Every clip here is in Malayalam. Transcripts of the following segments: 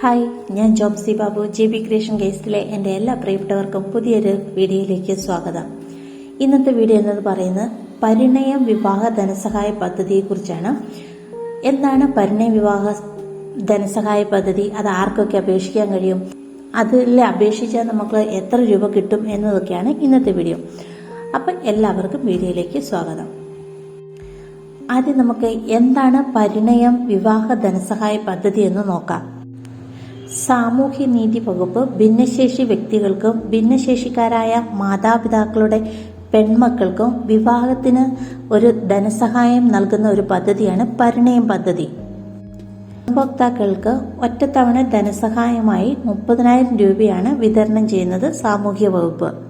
ഹായ് ഞാൻ Jobsy Babu J B creation കേസിലെ എന്റെ എല്ലാ പ്രിയപ്പെട്ടവർക്കും പുതിയൊരു വീഡിയോയിലേക്ക് സ്വാഗതം. ഇന്നത്തെ വീഡിയോ എന്നത് പറയുന്നത് പരിണയം വിവാഹ ധനസഹായ പദ്ധതിയെക്കുറിച്ചാണ്. എന്താണ് പരിണയ വിവാഹ ധനസഹായ പദ്ധതി? അത് ആർക്കൊക്കെ അപേക്ഷിക്കാൻ കഴിയും? അതിൽ അപേക്ഷിച്ചാൽ നമുക്ക് എത്ര രൂപ കിട്ടും എന്നതൊക്കെയാണ് ഇന്നത്തെ വീഡിയോ. അപ്പം എല്ലാവർക്കും വീഡിയോയിലേക്ക് സ്വാഗതം. ആദ്യം നമുക്ക് എന്താണ് പരിണയം വിവാഹ ധനസഹായ പദ്ധതി എന്ന് നോക്കാം. സാമൂഹ്യനീതി വകുപ്പ് ഭിന്നശേഷി വ്യക്തികൾക്കും ഭിന്നശേഷിക്കാരായ മാതാപിതാക്കളുടെ പെൺമക്കൾക്കും വിവാഹത്തിന് ഒരു ധനസഹായം നൽകുന്ന ഒരു പദ്ധതിയാണ് പരിണയം പദ്ധതി. ഉപഭോക്താക്കൾക്ക് ഒറ്റത്തവണ ധനസഹായമായി മുപ്പതിനായിരം രൂപയാണ് വിതരണം ചെയ്യുന്നത് സാമൂഹ്യ വകുപ്പ്.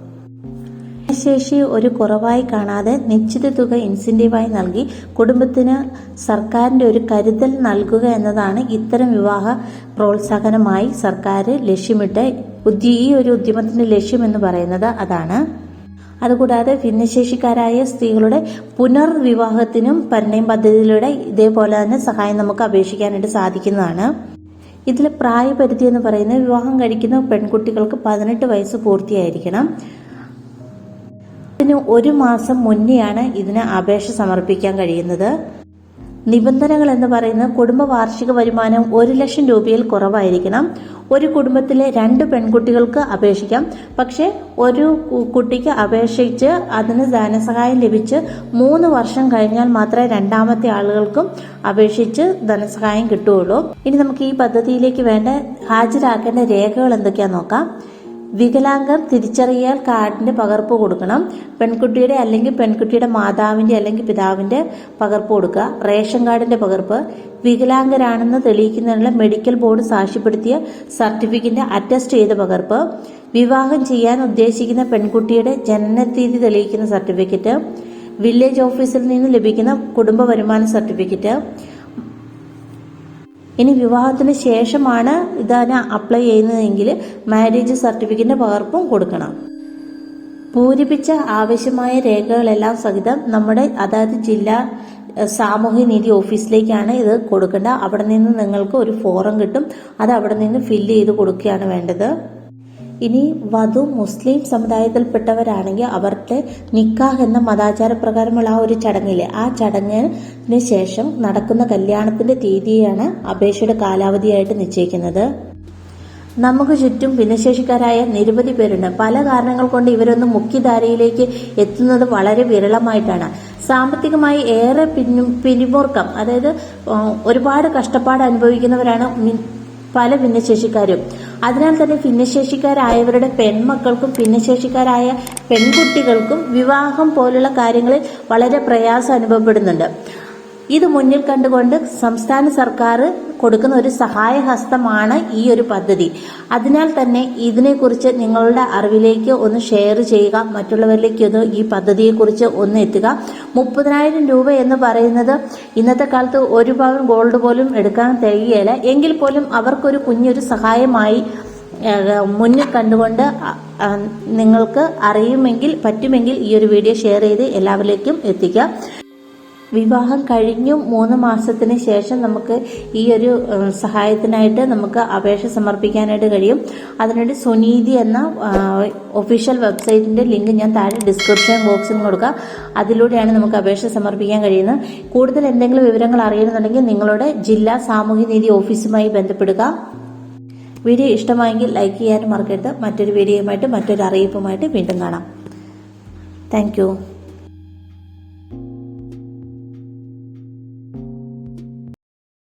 ശേഷി ഒരു കുറവായി കാണാതെ നിശ്ചിത തുക ഇൻസെന്റീവായി നൽകി കുടുംബത്തിന് സർക്കാരിന്റെ ഒരു കരുതൽ നൽകുക എന്നതാണ് ഇത്തരം വിവാഹ പ്രോത്സാഹനമായി സർക്കാർ ലക്ഷ്യമിട്ട് ഈ ഒരു ഉദ്യമത്തിന്റെ ലക്ഷ്യം എന്ന് പറയുന്നത് അതാണ്. അതുകൂടാതെ ഭിന്നശേഷിക്കാരായ സ്ത്രീകളുടെ പുനർവിവാഹത്തിനും പരിണയം പദ്ധതിയിലൂടെ ഇതേപോലെ തന്നെ സഹായം നമുക്ക് അപേക്ഷിക്കാനായിട്ട് സാധിക്കുന്നതാണ്. ഇതിലെ പ്രായപരിധി എന്ന് പറയുന്നത് വിവാഹം കഴിക്കുന്ന പെൺകുട്ടികൾക്ക് പതിനെട്ട് വയസ്സ് പൂർത്തിയായിരിക്കണം. ഇതിന് ഒരു മാസം മുന്നെയാണ് ഇതിന് അപേക്ഷ സമർപ്പിക്കാൻ കഴിയുന്നത്. നിബന്ധനകൾ എന്ന് പറയുന്നത് കുടുംബ വാർഷിക വരുമാനം ഒരു ലക്ഷം രൂപയിൽ കുറവായിരിക്കണം. ഒരു കുടുംബത്തിലെ രണ്ട് പെൺകുട്ടികൾക്ക് അപേക്ഷിക്കാം. പക്ഷേ ഒരു കുട്ടിക്ക് അപേക്ഷിച്ച് അതിന് ധനസഹായം ലഭിച്ച് മൂന്ന് വർഷം കഴിഞ്ഞാൽ മാത്രമേ രണ്ടാമത്തെ ആളുകൾക്കും അപേക്ഷിച്ച് ധനസഹായം കിട്ടുകയുള്ളൂ. ഇനി നമുക്ക് ഈ പദ്ധതിയിലേക്ക് വേണ്ട ഹാജരാക്കേണ്ട രേഖകൾ എന്തൊക്കെയാണെന്ന് നോക്കാം. വികലാംഗർ തിരിച്ചറിയൽ കാർഡിന്റെ പകർപ്പ് കൊടുക്കണം. പെൺകുട്ടിയുടെ അല്ലെങ്കിൽ പെൺകുട്ടിയുടെ മാതാവിന്റെ അല്ലെങ്കിൽ പിതാവിന്റെ പകർപ്പ് കൊടുക്കുക. റേഷൻ കാർഡിന്റെ പകർപ്പ്. വികലാംഗരാണെന്ന് തെളിയിക്കുന്നതിനുള്ള മെഡിക്കൽ ബോർഡ് സാക്ഷ്യപ്പെടുത്തിയ സർട്ടിഫിക്കറ്റിന്റെ അറ്റസ്റ്റ് ചെയ്ത പകർപ്പ്. വിവാഹം ചെയ്യാൻ ഉദ്ദേശിക്കുന്ന പെൺകുട്ടിയുടെ ജനനത്തീയതി തെളിയിക്കുന്ന സർട്ടിഫിക്കറ്റ്. വില്ലേജ് ഓഫീസിൽ നിന്ന് ലഭിക്കുന്ന കുടുംബ വരുമാന സർട്ടിഫിക്കറ്റ്. ഇനി വിവാഹത്തിന് ശേഷമാണ് ഇതിന് അപ്ലൈ ചെയ്യുന്നതെങ്കിൽ മാരേജ് സർട്ടിഫിക്കറ്റിന്റെ പകർപ്പും കൊടുക്കണം. പൂരിപ്പിച്ച ആവശ്യമായ രേഖകളെല്ലാം സഹിതം നമ്മുടെ അതായത് ജില്ലാ സാമൂഹ്യ നീതി ഓഫീസിലേക്കാണ് ഇത് കൊടുക്കേണ്ടത്. അവിടെ നിന്ന് നിങ്ങൾക്ക് ഒരു ഫോറം കിട്ടും. അത് അവിടെ നിന്ന് ഫില്ല് ചെയ്ത് കൊടുക്കുകയാണ് വേണ്ടത്. ഇനി വധു മുസ്ലിം സമുദായത്തിൽപ്പെട്ടവരാണെങ്കിൽ അവരുടെ നിക്കാഹ് എന്ന മതാചാര പ്രകാരമുള്ള ആ ഒരു ചടങ്ങില്ലേ ആ ചടങ്ങിന് ശേഷം നടക്കുന്ന കല്യാണത്തിന്റെ തീയതിയാണ് അപേക്ഷയുടെ കാലാവധിയായിട്ട് നിശ്ചയിക്കുന്നത്. നമുക്ക് ചുറ്റും ഭിന്നശേഷിക്കാരായ നിരവധി പേരുണ്ട്. പല കാരണങ്ങൾ കൊണ്ട് ഇവരൊന്നും മുഖ്യധാരയിലേക്ക് എത്തുന്നത് വളരെ വിരളമായിട്ടാണ്. സാമ്പത്തികമായി ഏറെ പിന്നു പിരിമുറുക്കം അതായത് ഒരുപാട് കഷ്ടപ്പാട് അനുഭവിക്കുന്നവരാണ് പല ഭിന്നശേഷിക്കാരും. അതിനാൽ തന്നെ ഭിന്നശേഷിക്കാരായവരുടെ പെൺമക്കൾക്കും ഭിന്നശേഷിക്കാരായ പെൺകുട്ടികൾക്കും വിവാഹം പോലുള്ള കാര്യങ്ങളിൽ വളരെ പ്രയാസം അനുഭവപ്പെടുന്നുണ്ട്. ഇത് മുന്നിൽ കണ്ടുകൊണ്ട് സംസ്ഥാന സർക്കാർ കൊടുക്കുന്ന ഒരു സഹായഹസ്തമാണ് ഈ ഒരു പദ്ധതി. അതിനാൽ തന്നെ ഇതിനെക്കുറിച്ച് നിങ്ങളുടെ അറിവിലേക്ക് ഒന്ന് ഷെയർ ചെയ്യുക മറ്റുള്ളവരിലേക്ക് ഒന്ന് ഈ പദ്ധതിയെക്കുറിച്ച് ഒന്ന് എത്തുക. മുപ്പതിനായിരം രൂപ എന്ന് പറയുന്നത് ഇന്നത്തെ കാലത്ത് ഒരു പവൻ ഗോൾഡ് പോലും എടുക്കാൻ തികയില്ല എങ്കിൽ പോലും അവർക്കൊരു കുഞ്ഞൊരു സഹായമായി മുന്നിൽ കണ്ടുകൊണ്ട് നിങ്ങൾക്ക് അറിയുമെങ്കിൽ പറ്റുമെങ്കിൽ ഈ ഒരു വീഡിയോ ഷെയർ ചെയ്ത് എല്ലാവരിലേക്കും എത്തിക്കുക. വിവാഹം കഴിഞ്ഞു മൂന്ന് മാസത്തിന് ശേഷം നമുക്ക് ഈ ഒരു സഹായത്തിനായിട്ട് നമുക്ക് അപേക്ഷ സമർപ്പിക്കാനായിട്ട് കഴിയും. അതിനുവേണ്ടി സുനീതി എന്ന ഒഫീഷ്യൽ വെബ്സൈറ്റിന്റെ ലിങ്ക് ഞാൻ താഴെ ഡിസ്ക്രിപ്ഷൻ ബോക്സിൽ കൊടുക്കുക അതിലൂടെയാണ് നമുക്ക് അപേക്ഷ സമർപ്പിക്കാൻ കഴിയുന്നത്. കൂടുതൽ എന്തെങ്കിലും വിവരങ്ങൾ അറിയണമെന്നുണ്ടെങ്കിൽ നിങ്ങളുടെ ജില്ലാ സാമൂഹ്യനീതി ഓഫീസുമായി ബന്ധപ്പെടുക. വീഡിയോ ഇഷ്ടമായെങ്കിൽ ലൈക്ക് ചെയ്യാനും മറക്കരുത്. മറ്റൊരു വീഡിയോയുമായിട്ട് മറ്റൊരു അറിയിപ്പുമായിട്ട് വീണ്ടും കാണാം. താങ്ക്